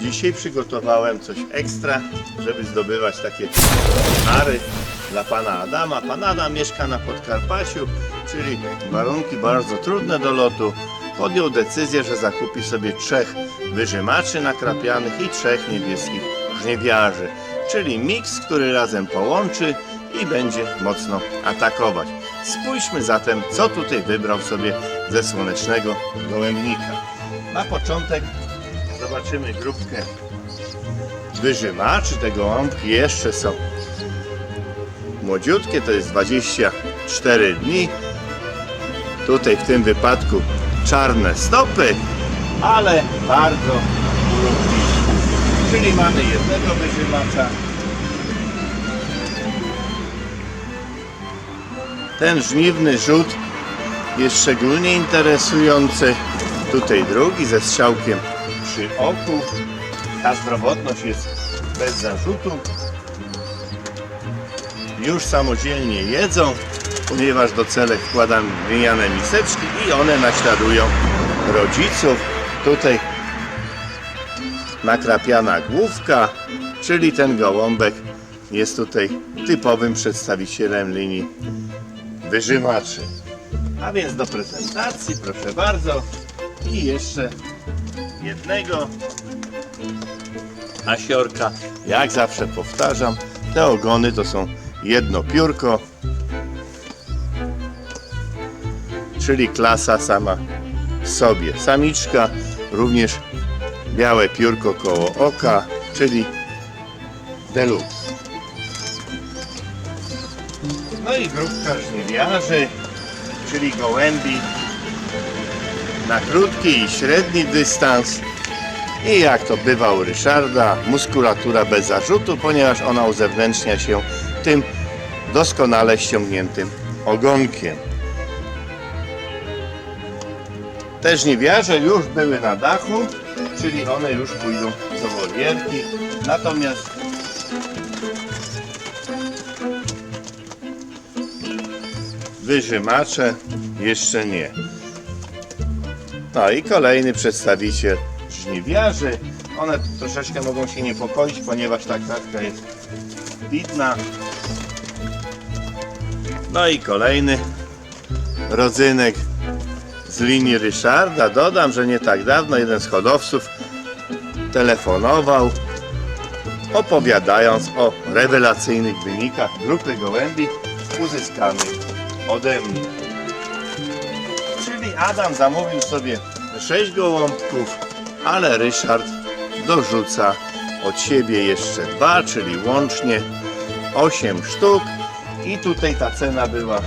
Dzisiaj przygotowałem coś ekstra, żeby zdobywać takie nary dla pana Adama. Pan Adam mieszka na Podkarpaciu, czyli warunki bardzo trudne do lotu. Podjął decyzję, że zakupi sobie trzech wyżymaczy nakrapianych i trzech niebieskich żniewiarzy, czyli miks, który razem połączy i będzie mocno atakować. Spójrzmy zatem, co tutaj wybrał sobie ze słonecznego gołębnika. Na początek zobaczymy grupkę wyżymaczy. Te gołąbki jeszcze są młodziutkie, to jest 24 dni. Tutaj w tym wypadku czarne stopy, ale bardzo urokliwe. Czyli mamy jednego wyżymacza. Ten żniwny rzut jest szczególnie interesujący. Tutaj drugi ze strzałkiem przy oku. Ta zdrowotność jest bez zarzutu. Już samodzielnie jedzą, ponieważ do celek wkładam gliniane miseczki i one naśladują rodziców. Tutaj nakrapiana główka, czyli ten gołąbek jest tutaj typowym przedstawicielem linii wyżymaczy. A więc do prezentacji, proszę bardzo. I jeszcze jednego asiorka. Jak zawsze powtarzam, te ogony to są jedno piórko, czyli klasa sama w sobie. Samiczka, również białe piórko koło oka, czyli deluxe. No i grupka żniwiarzy, czyli gołębi na krótki i średni dystans. I jak to bywa u Ryszarda, muskulatura bez zarzutu, ponieważ ona uzewnętrznia się tym doskonale ściągniętym ogonkiem. Te żniwiarze już były na dachu, czyli one już pójdą do wolierki. Natomiast wyżymacze jeszcze nie. No i kolejny przedstawiciel żniwiarzy. One troszeczkę mogą się niepokoić, ponieważ ta kratka jest widna. No i kolejny rodzynek z linii Ryszarda. Dodam, że nie tak dawno jeden z hodowców telefonował, opowiadając o rewelacyjnych wynikach grupy gołębi uzyskanych ode mnie. Adam zamówił sobie 6 gołąbków, ale Ryszard dorzuca od siebie jeszcze dwa, czyli łącznie 8 sztuk. I tutaj ta cena była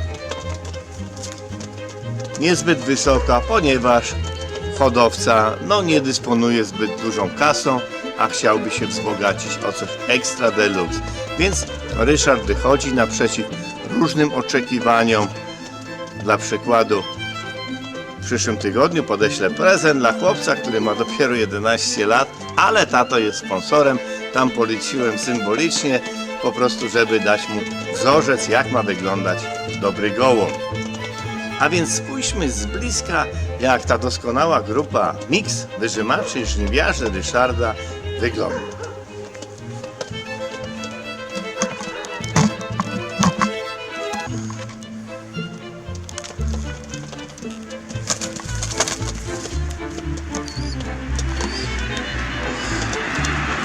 niezbyt wysoka, ponieważ hodowca no, nie dysponuje zbyt dużą kasą, a chciałby się wzbogacić o coś extra deluxe. Więc Ryszard wychodzi naprzeciw różnym oczekiwaniom. Dla przykładu w przyszłym tygodniu podeślę prezent dla chłopca, który ma dopiero 11 lat, ale tato jest sponsorem. Tam poleciłem symbolicznie, po prostu, żeby dać mu wzorzec, jak ma wyglądać dobry gołąb. A więc spójrzmy z bliska, jak ta doskonała grupa mix wyżymaczy i żniwiarzy Ryszarda wygląda.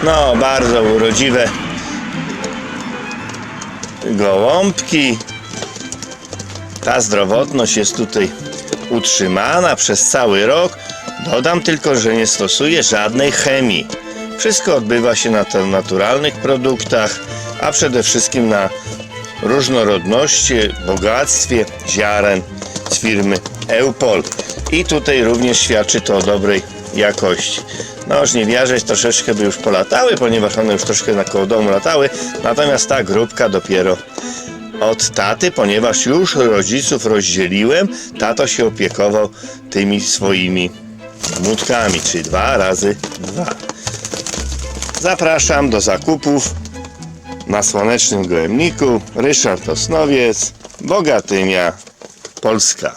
No, bardzo urodziwe gołąbki. Ta zdrowotność jest tutaj utrzymana przez cały rok. Dodam tylko, że nie stosuję żadnej chemii. Wszystko odbywa się na naturalnych produktach, a przede wszystkim na różnorodności, bogactwie ziaren z firmy Eupol. I tutaj również świadczy to o dobrej jakości. No, żniwiarze troszeczkę by już polatały, ponieważ one już troszkę na koło domu latały, natomiast ta grupka dopiero od taty, ponieważ już rodziców rozdzieliłem, tato się opiekował tymi swoimi młódkami, czyli dwa razy dwa. Zapraszam do zakupów na Słonecznym Gołębniku. Ryszard Osnowiec, Bogatymia, Polska.